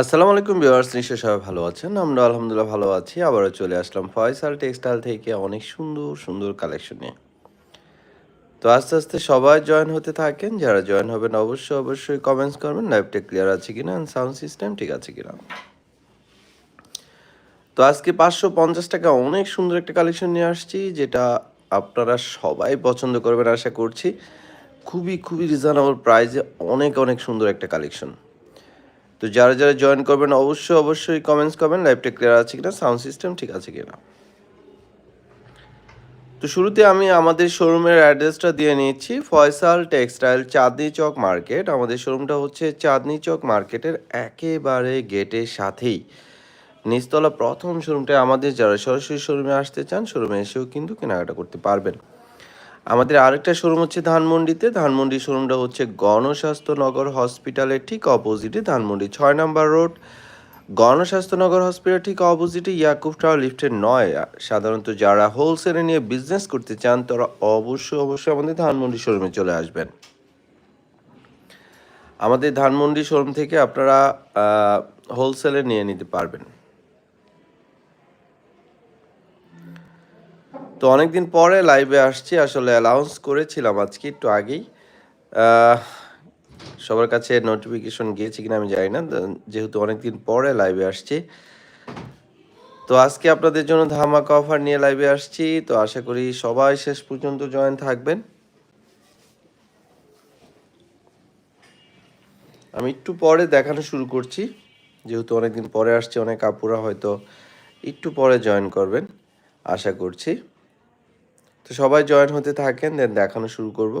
আসসালামু আলাইকুম ভিউয়ার্স, নিশ্চয়ই সবাই ভালো আছেন। আমরা আলহামদুলিল্লাহ ভালো আছি। আবারও চলে আসলাম ফয়সাল টেক্সটাইল থেকে অনেক সুন্দর সুন্দর কালেকশন নিয়ে। তো আস্তে আস্তে সবাই জয়েন হতে থাকেন। যারা জয়েন হবেন অবশ্যই অবশ্যই কমেন্টস করবেন লাইভটা ক্লিয়ার আছে কিনা সাউন্ড সিস্টেম ঠিক আছে কিনা। তো আজকে পাঁচশো পঞ্চাশ টাকা অনেক সুন্দর একটা কালেকশন নিয়ে আসছি, যেটা আপনারা সবাই পছন্দ করবেন, আশা করছি। খুবই খুবই রিজনেবল প্রাইসে অনেক অনেক সুন্দর একটা কালেকশন। তো যারা যারা জয়েন করবেন, অবশ্যই অবশ্যই কমেন্টস করবেন লাইভটা ক্লিয়ার আছে কিনা সাউন্ড সিস্টেম ঠিক আছে কিনা। তো শুরুতে আমি আমাদের শোরুমের অ্যাড্রেসটা দিয়ে নিচ্ছি, ফয়সাল টেক্সটাইল চাঁদনি চক মার্কেট আমাদের শোরুমটা হচ্ছে চাঁদনি চক মার্কেটের একেবারে গেটের সাথেই। নিচতলা প্রথম শোরুমটা আমাদের যারা সরাসরি শোরুমে আসতে চান শোরুমে এসেও কিন্তু কেনাকাটা করতে পারবেন। আমাদের আরেকটা শোরুম হচ্ছে ধানমন্ডিতে। ধানমন্ডি শোরুমটা হচ্ছে গণস্বাস্থ্যনগর হসপিটালের ঠিক অপোজিটে ধানমন্ডি। ছয় নম্বর রোড, গণস্বাস্থ্যনগর হসপিটাল ঠিক অপোজিটে ইয়াকুব টাওয়ার লিফটের নয়। সাধারণত যারা হোলসেলে নিয়ে বিজনেস করতে চান, তারা অবশ্যই অবশ্যই আমাদের ধানমন্ডি শোরুমে চলে আসবেন। আমাদের ধানমন্ডি শোরুম থেকে আপনারা হোলসেলে নিয়ে নিতে পারবেন। তো অনেকদিন পরে লাইভে আসছি, আসলে অ্যালাউন্স করেছিলাম আজকে একটু আগেই। সবার কাছে নোটিফিকেশন গিয়েছে কিনা আমি জানি না যেহেতু অনেকদিন পরে লাইভে আসছি। তো আজকে আপনাদের জন্য ধামাকা অফার নিয়ে লাইভে আসছি, তো আশা করি সবাই শেষ পর্যন্ত জয়েন থাকবেন। আমি একটু পরে দেখানো শুরু করছি, যেহেতু অনেকদিন পরে আসছে, অনেক আপুরা হয়তো একটু পরে জয়েন করবেন, আশা করছি। তো সবাই জয়েন হতে থাকেন দেন দেখানো শুরু করব।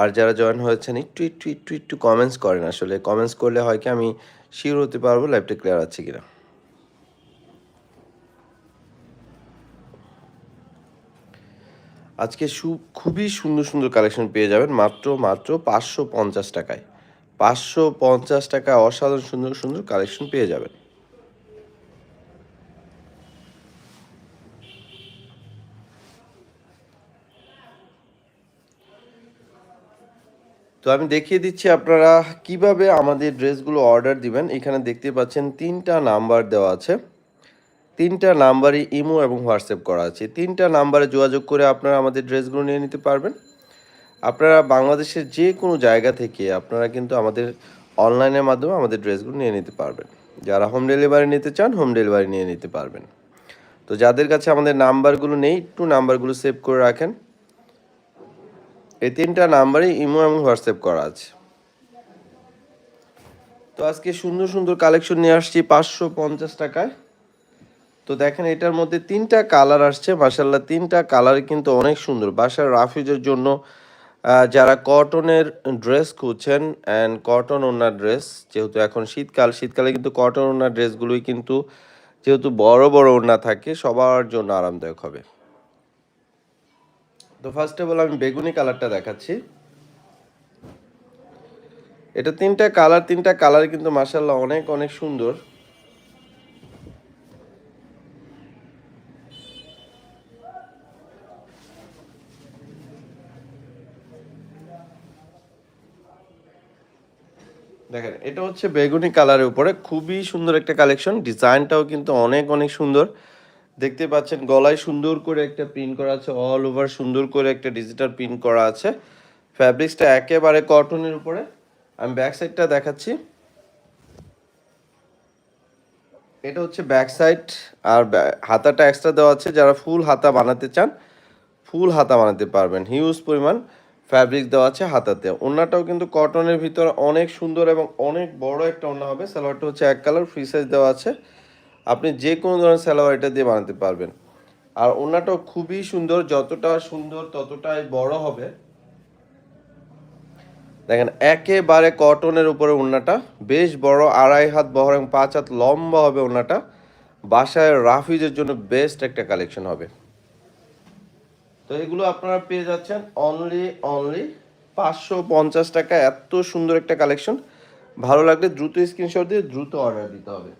আর যারা জয়েন হয়েছেন, একটু একটু একটু একটু কমেন্টস করেন আসলে। কমেন্টস করলে হয় কি, আমি শিওর হতে পারব লাইভটা ক্লিয়ার আছে কিনা। আজকে সু, খুবই সুন্দর সুন্দর কালেকশন পেয়ে যাবেন। মাত্র মাত্র পাঁচশো পঞ্চাশ টাকায়। পাঁচশো পঞ্চাশ অসাধারণ, সুন্দর সুন্দর কালেকশন পেয়ে যাবেন। তো আমি দেখিয়ে দিচ্ছি আপনারা কীভাবে আমাদের ড্রেসগুলো অর্ডার দিবেন। এখানে দেখতে পাচ্ছেন তিনটা নাম্বার দেওয়া আছে। তিনটা নাম্বারই ইমো এবং হোয়াটসঅ্যাপ করা আছে। তিনটা নাম্বারে যোগাযোগ করে আপনারা আমাদের ড্রেসগুলো নিয়ে নিতে পারবেন। আপনারা বাংলাদেশের যে কোনো জায়গা থেকে আপনারা কিন্তু আমাদের অনলাইনের মাধ্যমে আমাদের ড্রেসগুলো নিয়ে নিতে পারবেন। যারা হোম ডেলিভারি নিতে চান, হোম ডেলিভারি নিয়ে নিতে পারবেন। তো যাদের কাছে আমাদের নাম্বারগুলো নেই, একটু নাম্বারগুলো সেভ করে রাখেন। এই তিনটা নাম্বারে ইমো এবং হোয়াটসঅ্যাপ করা আছে। তো আজকে সুন্দর সুন্দর কালেকশন নিয়ে আসছি পাঁচশো পঞ্চাশ টাকায়। তো দেখেন এটার মধ্যে তিনটা কালার আসছে মাসাল্লাহ তিনটা কালার কিন্তু অনেক সুন্দর। বাসার রাফিজের জন্য যারা কটনের ড্রেস খুঁজছেন অ্যান্ড কটন ওনার ড্রেস যেহেতু এখন শীতকাল, শীতকালে কিন্তু কটন ওনার ড্রেসগুলোই কিন্তু যেহেতু বড় বড় ওড়না থাকে, সবার জন্য আরামদায়ক হবে। তো ফার্স্ট অফ অল আমি বেগুনি কালারটা দেখাচ্ছি। এটা তিনটা কালার তিনটা কালার কিন্তু মাসাল্লাহ অনেক অনেক সুন্দর। দেখেন, এটা হচ্ছে বেগুনি কালারের উপরে খুবই সুন্দর একটা কালেকশন ডিজাইনটাও কিন্তু অনেক অনেক সুন্দর। দেখতে পাচ্ছেন, গলায় সুন্দর করে একটা প্রিন্ট করা আছে অল ওভার সুন্দর করে একটা ডিজিটাল প্রিন্ট করা আছে। ফ্যাব্রিক্সটা একেবারে কটনের উপরে। আমি ব্যাক সাইডটা দেখাচ্ছি। এটা হচ্ছে ব্যাক সাইড আর হাতাটা এক্সট্রা দেওয়া আছে। যারা ফুল হাতা বানাতে চান ফুল হাতা বানাতে পারবেন। হিউজ পরিমাণ ফ্যাব্রিক দেওয়া আছে হাতাতে। ওড়নাটাও কিন্তু কটনের ভিতরে অনেক সুন্দর এবং অনেক বড় একটা ওনা হবে। সালোয়ারটা হচ্ছে এক কালার ফ্রি সাইজ দেওয়া আছে। আপনি যে কোনো ধরনের সালোয়ার এটা দিয়ে বানাতে পারবেন। আর ওড়নাটাও খুবই সুন্দর, যতটা সুন্দর ততটাই বড় হবে। দেখেন, একেবারে কটনের উপরে ওড়নাটা বেশ বড়, আড়াই হাত বহর এবং পাঁচ হাত লম্বা হবে ওড়নাটা বাসায় রাফিজের জন্য বেস্ট একটা কালেকশন হবে। তো এগুলো আপনারা পেয়ে যাচ্ছেন অনলি অনলি পাঁচশো পঞ্চাশ টাকা। এত সুন্দর একটা কালেকশন ভালো লাগলে দ্রুত স্ক্রিনশট দিয়ে দ্রুত অর্ডার দিতে হবে।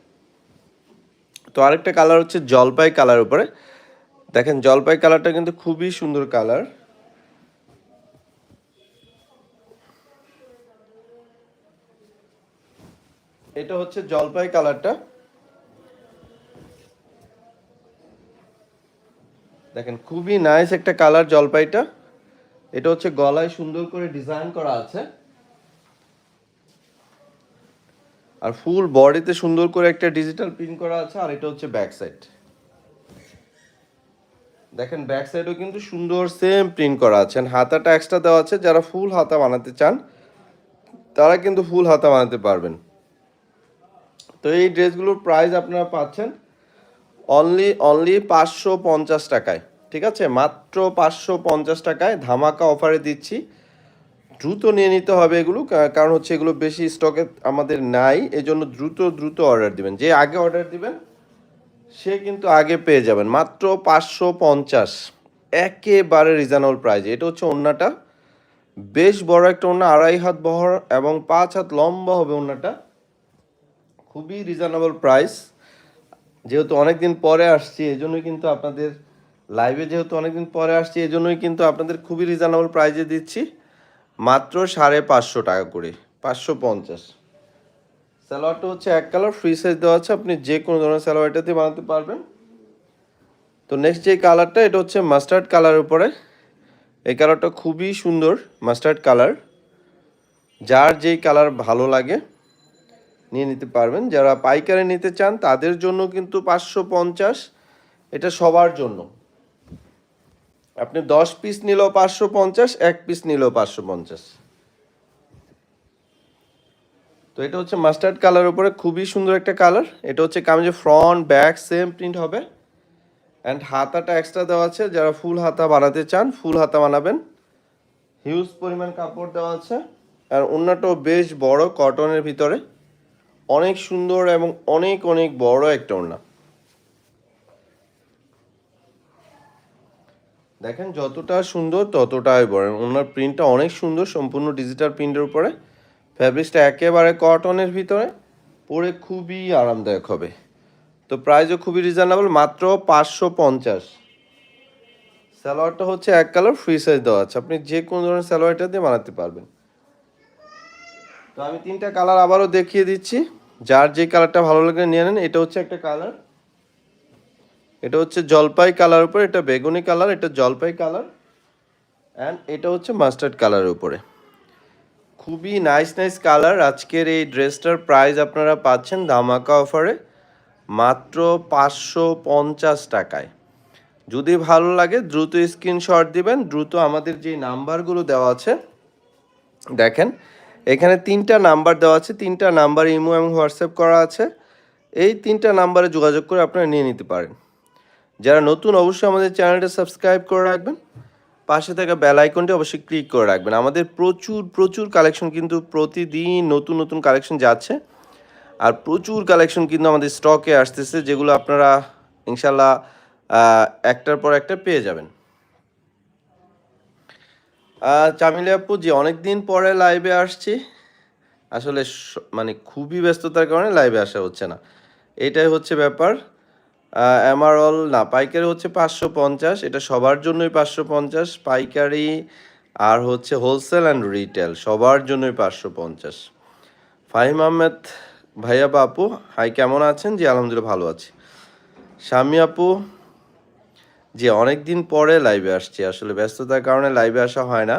তো আরেকটা কালার হচ্ছে জলপাই কালার উপরে। দেখেন, জলপাই কালারটা কিন্তু খুবই সুন্দর কালার এটা হচ্ছে জলপাই কালারটা দেখেন, খুবই নাইস একটা কালার জলপাইটা। এটা হচ্ছে গলায় সুন্দর করে ডিজাইন করা আছে। আর ফুল বডিতে সুন্দর করে একটা ডিজিটাল প্রিন্ট করা আছে, আর এটা হচ্ছে ব্যাক সাইড দেখেন ব্যাক সাইডও কিন্তু সুন্দর সেম প্রিন্ট করা আছে। হাতাটা এক্সট্রা দেওয়া আছে, যারা ফুল হাতা বানাতে চান, তারা কিন্তু ফুল হাতা বানাতে পারবেন। তো এই ড্রেসগুলোর প্রাইস আপনারা পাচ্ছেন অনলি অনলি পাঁচশো পঞ্চাশ টাকায়। ঠিক আছে? মাত্র পাঁচশো পঞ্চাশ টাকায় ধামাকা অফারে দিচ্ছি। দ্রুত নিয়ে নিতে হবে এগুলো কারণ হচ্ছে এগুলো বেশি স্টকে আমাদের নাই এই জন্য দ্রুত দ্রুত অর্ডার দিবেন। যে আগে অর্ডার দিবেন, সে কিন্তু আগে পেয়ে যাবেন। মাত্র পাঁচশো পঞ্চাশ, একেবারে রিজনেবল প্রাইস এটা হচ্ছে ওন্নাটা বেশ বড় একটা ওন্না আড়াই হাত বহর এবং পাঁচ হাত লম্বা হবে ওন্নাটা খুবই রিজনেবল প্রাইস যেহেতু অনেকদিন পরে আসছি এই জন্যই কিন্তু আপনাদের লাইভে যেহেতু অনেকদিন পরে আসছি এই জন্যই কিন্তু আপনাদের খুবই রিজনেবল প্রাইজে দিচ্ছি। মাত্র সাড়ে পাঁচশো টাকা করে, পাঁচশো পঞ্চাশ। স্যালোয়ারটা হচ্ছে এক কালার ফ্রি সাইজ দেওয়া আছে, আপনি যে কোনো ধরনের স্যালোয়ারটা দিয়ে বানাতে পারবেন। তো নেক্সট যে কালারটা, এটা হচ্ছে মাস্টার্ড কালারের উপরে। এই কালারটা খুবই সুন্দর মাস্টার্ড কালার যার যেই কালার ভালো লাগে, নিয়ে নিতে পারবেন। যারা পাইকারি নিতে চান, তাদের জন্য কিন্তু পাঁচশো পঞ্চাশ, এটা সবার জন্য। আপনি দশ পিস নিলেও পাঁচশো পঞ্চাশ, এক পিস নিলেও পাঁচশো পঞ্চাশ। তো এটা হচ্ছে মাস্টার্ড কালার উপরে, খুবই সুন্দর একটা কালার এটা হচ্ছে কামিজের ফ্রন্ট ব্যাক সেম প্রিন্ট হবে। অ্যান্ড হাতাটা এক্সট্রা দেওয়া আছে, যারা ফুল হাতা বানাতে চান ফুল হাতা বানাবেন। হিউজ পরিমাণ কাপড় দেওয়া আছে। আর অন্যটাও বেশ বড় কটনের ভিতরে। অনেক সুন্দর এবং অনেক অনেক বড় একটা ওড়না। দেখেন যতটা সুন্দর ততটাই বড়। ওনার প্রিন্টটা অনেক সুন্দর সম্পূর্ণ ডিজিটাল প্রিন্টের উপরে। ফ্যাব্রিক্সটা একেবারে কটনের ভিতরে। পরে খুবই আরামদায়ক হবে। তো প্রাইসও খুবই রিজনেবল মাত্র পাঁচশো পঞ্চাশ। সালোয়ারটা হচ্ছে এক কালার ফ্রি সাইজ দেওয়া আছে। আপনি যে কোনো ধরনের সালোয়ারটা দিয়ে বানাতে পারবেন। তো আমি তিনটা কালার আবারও দেখিয়ে দিচ্ছি। যার যে কালারটা ভালো লাগে নিয়ে নেন, এটা হচ্ছে একটা কালার এটা হচ্ছে জলপাই কালার উপরে, এটা বেগুনি কালার, এটা জলপাই কালার অ্যান্ড এটা হচ্ছে মাস্টার্ড কালারের উপরে। খুবই নাইস নাইস কালার আজকের এই ড্রেসটার প্রাইস আপনারা পাচ্ছেন ধামাকা অফারে মাত্র পাঁচশো পঞ্চাশ টাকায়। যদি ভালো লাগে দ্রুত স্ক্রিনশট দিবেন, দ্রুত আমাদের যে নাম্বারগুলো দেওয়া আছে, দেখেন, এখানে তিনটা নাম্বার দেওয়া আছে, তিনটা নাম্বার ইমো এবং হোয়াটসঅ্যাপ করা আছে। এই তিনটা নাম্বারে যোগাযোগ করে আপনারা নিয়ে নিতে পারেন। যারা নতুন, অবশ্যই আমাদের চ্যানেলটা সাবস্ক্রাইব করে রাখবেন। পাশে থাকা বেল আইকনটি অবশ্যই ক্লিক করে রাখবেন। আমাদের প্রচুর প্রচুর কালেকশন কিন্তু প্রতিদিন নতুন নতুন কালেকশন যাচ্ছে। আর প্রচুর কালেকশন কিন্তু আমাদের স্টকে আসতেছে, যেগুলো আপনারা ইনশাল্লাহ একটার পর একটা পেয়ে যাবেন। চামিলি আপু জি, অনেকদিন পরে লাইভে আসছি। আসলে মানে খুবই ব্যস্ততার কারণে লাইভে আসা হচ্ছে না। এটাই হচ্ছে ব্যাপার। এমারল না, পাইকারি হচ্ছে পাঁচশো পঞ্চাশ, এটা সবার জন্যই পাঁচশো পঞ্চাশ, পাইকারি আর হচ্ছে হোলসেল অ্যান্ড রিটেল সবার জন্যই পাঁচশো পঞ্চাশ। ফাহিম আহমেদ, ভাইয়া বাপু, হাই, কেমন আছেন? জি, আলহামদুলিল্লাহ, ভালো আছি। স্বামী আপু, জি অনেক দিন পরে লাইভে আসছি, আসলে ব্যস্ততার কারণে লাইভে আসা হয় না।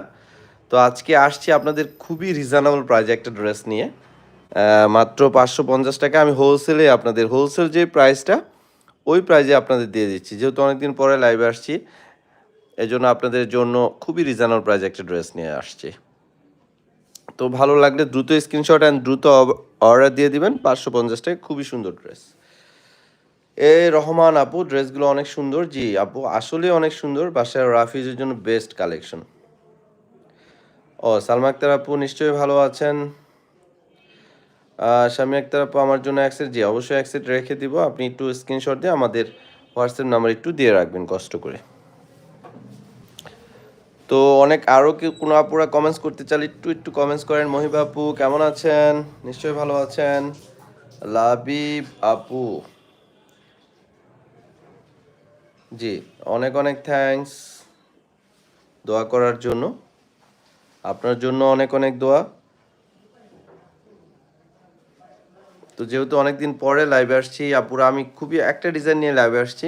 তো আজকে আসছি আপনাদের খুবই রিজনেবল প্রাইজে একটা ড্রেস নিয়ে। মাত্র পাঁচশো পঞ্চাশ টাকা আমি হোলসেলে আপনাদের হোলসেল যে প্রাইসটা ওই প্রাইজে আপনাদের দিয়ে দিচ্ছি। যেহেতু অনেকদিন পরে লাইভে আসছি এই জন্য আপনাদের জন্য খুবই রিজনেবল প্রাইজে একটা ড্রেস নিয়ে আসছি। তো ভালো লাগলে দ্রুত স্ক্রিনশট অ্যান্ড দ্রুত অর্ডার দিয়ে দিবেন, পাঁচশো পঞ্চাশ টাকা খুবই সুন্দর ড্রেস এ রহমান আপু ড্রেসগুলো অনেক সুন্দর। জি আপু, আসলে অনেক সুন্দর, বাসায় রাফিজের জন্য বেস্ট কালেকশন ও, সালমা আক্তার আপু নিশ্চয়ই ভালো আছেন। শামি আক্তার আপু, আমার জন্য অ্যাক্সেট জি, অবশ্যই অ্যাক্সেট রেখে দিব। আপনি একটু স্ক্রিনশট দিয়ে আমাদের হোয়াটসঅ্যাপ নাম্বার একটু দিয়ে রাখবেন, কষ্ট করে। তো অনেক আরও কি কোনো আপুরা কমেন্টস করতে চাইলে একটু একটু কমেন্টস করেন। মহিবা আপু, কেমন আছেন? নিশ্চয়ই ভালো আছেন। লাবিব আপু। জি, অনেক অনেক থ্যাঙ্কস দোয়া করার জন্য। আপনার জন্য অনেক অনেক দোয়া। তো যেহেতু অনেকদিন পরে লাইভে আসছি, আপুরা, আমি খুবই একটা ডিজাইন নিয়ে লাইভে আসছি।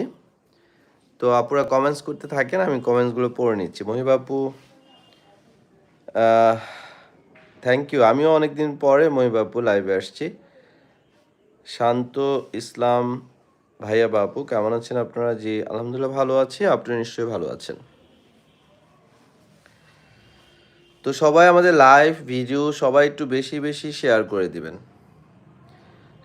তো আপুরা কমেন্টস করতে থাকেন, আমি কমেন্টসগুলো পড়ে নিচ্ছি। মহিব আপু থ্যাংক ইউ আমিও অনেকদিন পরে মহিব আপু লাইভে আসছি। শান্ত ইসলাম, ভাইয়া বাপু, কেমন আছেন আপনারা? জি, আলহামদুলিল্লাহ ভালো আছি, আপনি নিশ্চয়ই ভালো আছেন। তো সবাই আমাদের লাইভ ভিডিও সবাই একটু বেশি বেশি শেয়ার করে দিবেন।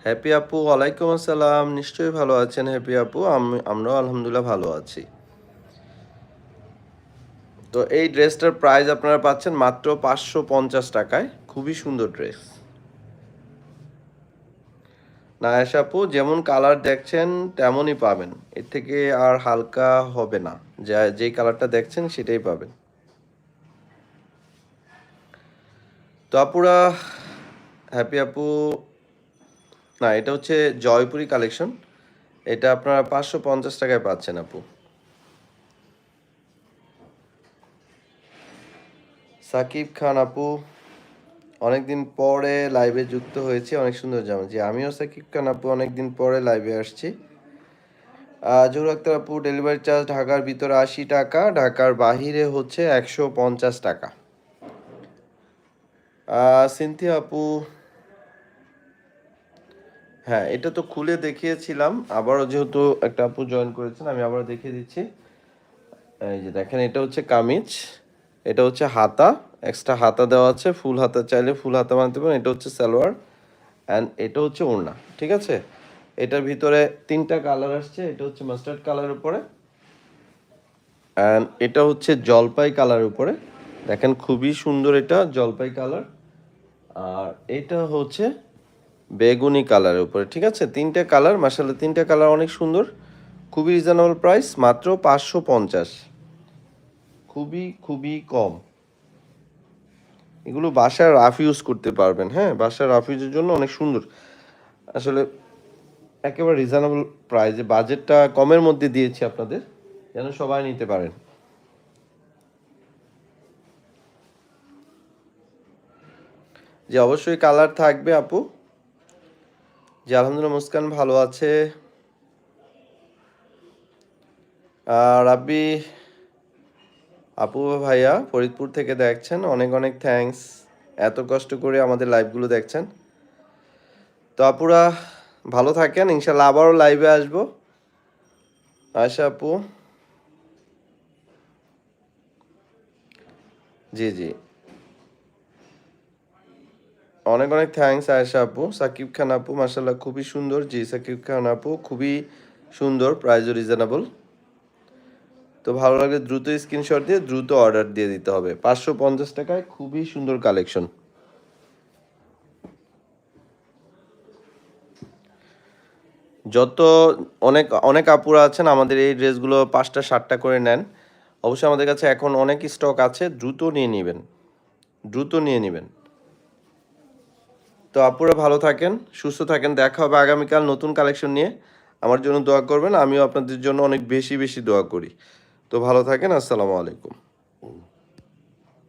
হ্যাপি আপু, ওয়ালাইকুম আসসালাম। নিশ্চয়ই ভালো আছেন হ্যাপি আপু? আমি, আমরাও আলহামদুলিল্লাহ ভালো আছি। তো এই ড্রেসটার প্রাইস আপনারা পাচ্ছেন মাত্র পাঁচশো পঞ্চাশ টাকায়। খুবই সুন্দর ড্রেস। না আপু, যেমন কালার দেখছেন, তেমনই পাবেন। এর থেকে আর হালকা হবে না। যা, যেই কালারটা দেখছেন, সেটাই পাবেন। তো আপুরা, হ্যাপি আপু না, এটা হচ্ছে জয়পুরি কালেকশন। এটা আপনারা পাঁচশো পঞ্চাশ টাকায় পাচ্ছেন আপু। সাকিব খান আপু, অনেকদিন পরে লাইভে যুক্ত হয়েছি, অনেক সুন্দর জামা। জি, আমিও সাকিব খান আপু, অনেকদিন পরে লাইভে আসছি। জহুর আক্তার আপু ডেলিভারি চার্জ ঢাকার ভিতরে আশি টাকা, ঢাকার বাহিরে হচ্ছে একশো পঞ্চাশ টাকা। সিনথিয়া আপু হ্যাঁ এটা তো খুলে দেখিয়েছিলাম। আবারও যেহেতু একটা আপু জয়েন করেছেন, আমি আবারও দেখিয়ে দিচ্ছি। এই যে দেখেন, এটা হচ্ছে কামিজ, এটা হচ্ছে হাতা এক্সট্রা হাতা দেওয়া আছে। ফুল হাতা চাইলে ফুল হাতা বানাতে পারেন, এটা হচ্ছে সালোয়ার অ্যান্ড এটা হচ্ছে ওড়না, ঠিক আছে? এটার ভিতরে তিনটা কালার আসছে, এটা হচ্ছে মাস্টার্ড কালার উপরে অ্যান্ড এটা হচ্ছে জলপাই কালার উপরে। দেখেন, খুবই সুন্দর এটা, জলপাই কালার আর এটা হচ্ছে বেগুনি কালারের উপরে, ঠিক আছে? তিনটে কালার মাসাল্লাহ তিনটে কালার অনেক সুন্দর। খুবই রিজনেবল প্রাইস মাত্র পাঁচশো পঞ্চাশ। খুবই খুবই কম। এগুলো বাসায় রাফ ইউজ করতে পারবেন হ্যাঁ? বাসায় রাফ ইউজের জন্য অনেক সুন্দর। আসলে একেবারে রিজনেবল প্রাইসে বাজেটটা কমের মধ্যে দিয়েছি আপনাদের, যেন সবাই নিতে পারেন। যে অবশ্যই কালার থাকবে আপু। জি, আলহামদুলিল্লাহ, মুস্কান, ভালো আছে। রাব্বি, আপু ভাইয়া, ফরিদপুর থেকে দেখছেন, অনেক অনেক থ্যাঙ্কস এত কষ্ট করে আমাদের লাইভগুলো দেখছেন। তো আপুরা, ভালো থাকেন, ইনশাল্লাহ আবারও লাইভে আসব। আশা আপু। জি জি। অনেক অনেক থ্যাঙ্কস আয়েশা আপু। সাকিব খান আপু মাসাল্লাহ খুবই সুন্দর। জি, সাকিব খান আপু, খুবই সুন্দর প্রাইজও রিজনেবল তো ভালো লাগলে দ্রুত স্ক্রিনশট দিয়ে, দ্রুত অর্ডার দিয়ে দিতে হবে। পাঁচশো পঞ্চাশ টাকায় খুবই সুন্দর কালেকশন যত অনেক অনেক আপুরা আছেন, আমাদের এই ড্রেসগুলো পাঁচটা, সাতটা করে নেন। অবশ্যই আমাদের কাছে এখন অনেক স্টক আছে, দ্রুত নিয়ে নেবেন। দ্রুত নিয়ে নেবেন। তো আপুরা ভালো থাকেন, সুস্থ থাকেন। দেখা হবে আগামীকাল নতুন কালেকশন নিয়ে। আমার জন্য দোয়া করবেন, আমিও আপনাদের জন্য অনেক বেশি বেশি দোয়া করি। তো ভালো থাকেন, আসসালামু আলাইকুম।